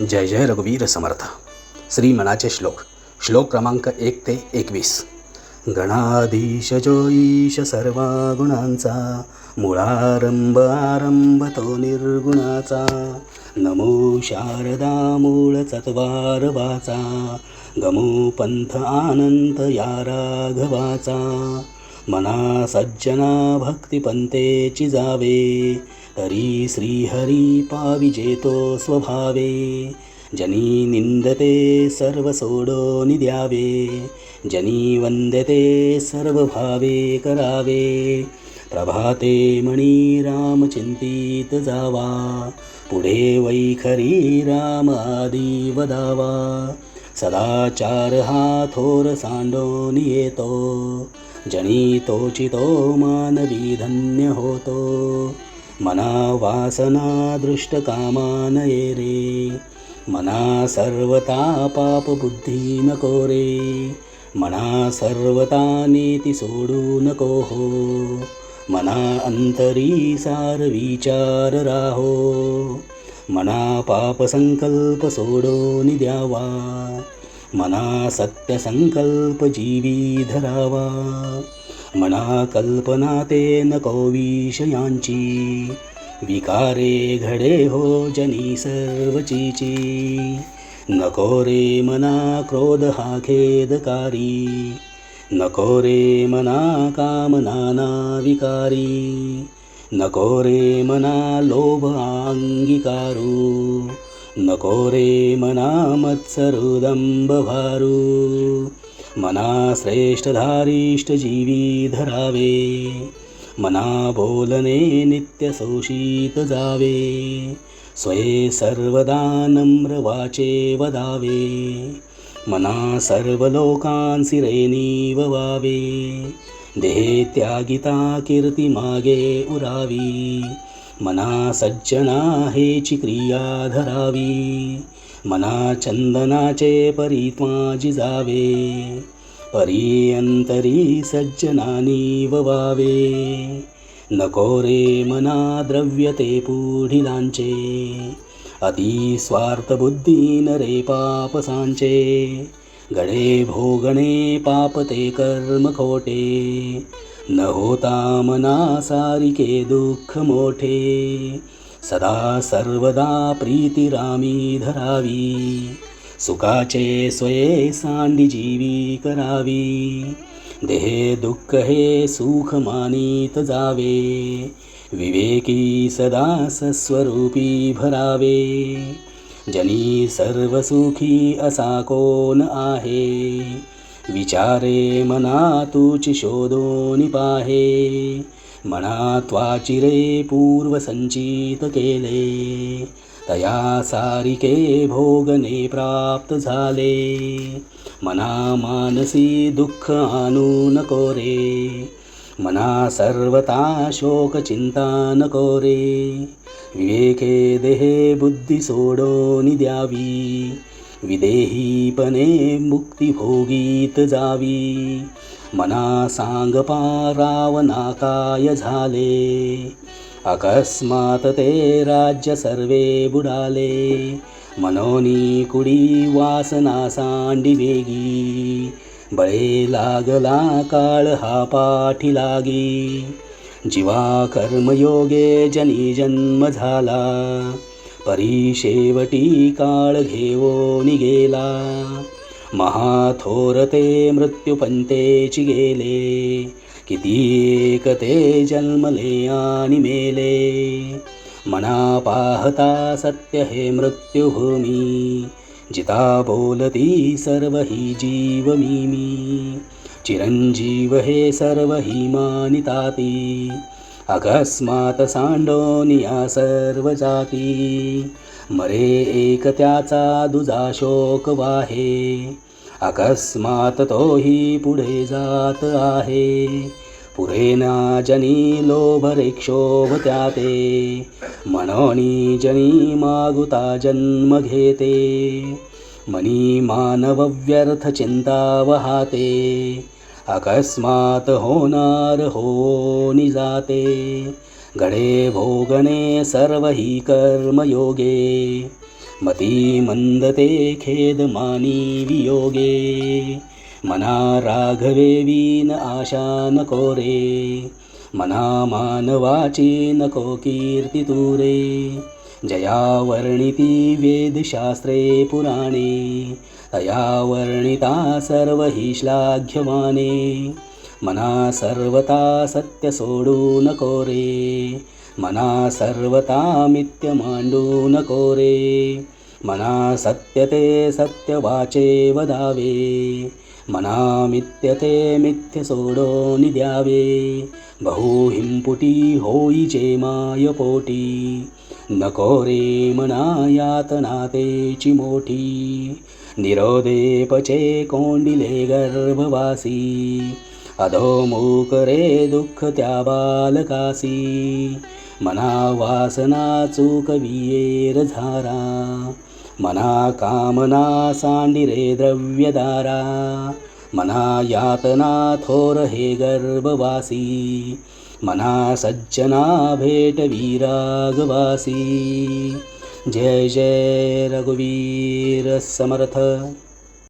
जय जय रघुवीर समर्थ. श्री मनाचे श्लोक. श्लोक क्रमांक एक ते एकवीस. गणाधीश जो ईश सर्वा गुणांचा मुळारंभ आरंभ तो निर्गुणाचा. नमो शारदा मूळ चत्वार वाचा. गमो पंथ आनंद या राघवाचा. मना सज्जना भक्तिपंतेची जावे तरी श्रीहरी पाविजेतो स्वभावे। जनी निंदते सर्व सोडोनि द्यावे जनी वंदते सर्व भावे करावे। प्रभाते मणी राम जावा। पुढे वैखरी राम आदी वदावा। सदाचार हा थोर सांडोन येतो जनीतोचितो मानवी धन्य होतो मना वासना दृष्ट कामानये रे मना सर्वता पाप बुद्धी नको रे मना सर्वता नेती सोडू नको हो मना अंतरी सार विचार राहो मना पाप संकल्प सोडून द्यावा मना सत्य संकल्प जीवी धरावा मना कल्पना ते नको विषयांची विकारे घडे हो जनी सर्वचीची। नको रे मना क्रोध हा खेदकारी। नको रे मना कामनाना विकारी नको रे मना लोभ अंगीकारू नको रे मना मत्सरुदंबभारू मना श्रेष्ठधारीष्ट जीवी धरावे मना बोलने नित्य शोषित जावे स्वये सर्वदा नम्र वाचे वदावे। मना सर्व लोकांसी रेणीव वावे। देहे त्यागिता कीर्ती मागे उरावी। मना सज्जना हेची क्रिया धरावी. मना चंदनाचे परित्वा जिजावे परियंतरी सज्जनानी ववावे. नको रे मना द्रव्य ते पुढिलांचे. अति स्वार्थ बुद्धी नरे पापसांचे गडे भोगणे पाप ते कर्म खोटे. न होता मना सारिके दुःख मोठे सदा सर्वदा प्रीती रामी धरावी सुखाचे स्वये सांडी जीवी करावी देहे दुःख हे सुख मानित जावे विवेकी सदा सस्वरूपी भरावे जनी सर्व सुखी असा कोण आहे? विचारे मना तुची शोधोनी पाहे. मना त्वाचिरे पूर्वसंचित केले. तया सारिके भोगने प्राप्त झाले. मना मानसी दुःख आणू नको रे मना सर्वता शोक चिंता नको रे विवेके देहे बुद्धी सोडोनी द्यावी. विदेहीपणे मुक्तिभोगीत जावी. मना सांग पारावनाकाय झाले. अकस्मात ते राज्य सर्वे बुडाले. मनोनी कुडी वासना सांडी वेगी. बळे लागला काळ हा पाठी लागी. जीवा कर्मयोगे जनी जन्म झाला. परी शेवटी काळ घेवो निगेला महाथोरते मृत्युपंतेची गेले किती एक ते जन्मले आणि मेले. मना पाहता सत्य हे मृत्युभूमी. जिता बोलती सर्व ही जीव मी मी चिरंजीव हे सर्व ही मानिताती. अकस्मात सांडोनिया सर्व जाती मरे एक त्याचा दुजा शोक वाहे. अकस्मात तोही पुढे जात आहे. पुरेना जनी लोभ रेक्षोभ त्याते. मनोनी जनी मागुता जन्म घेते. मनी मानव व्यर्थ चिंता वहाते. अकस्मात होणार होनी जाते गडे भोगणे सर्व ही कर्मयोगे। मती मंदते खेद मानी वियोगे। मना राघवे वीन आशा नको रे। मना मानवाची नको कीर्ती तुरे जया वर्णिती वेदशास्त्रे पुराणे। तया वर्णिता सर्व हि श्लाघ्यमाने मना सर्वता सत्य सोडू नको रे मना सर्वता मित्य मांडू नको रे मना सत्य ते सत्य वाचे वदावे. मना मिथ्य ते मिथ्य सोडोनि द्यावे बहु हिंपुटी होईचे माय पोटी। नको रे मना यातना तेची मोठी निरोधे पचे कोंडिले गर्भवासी। अधोमुख रे दुःख त्या बालकासी। मना वासना चूक वियेर झारा। मना कामना सांडिरे द्रव्यदारा मना यातना थोर हे गर्भवासी मना सज्जना भेट वीरागवासी। जय जय रघुवीर समर्थ।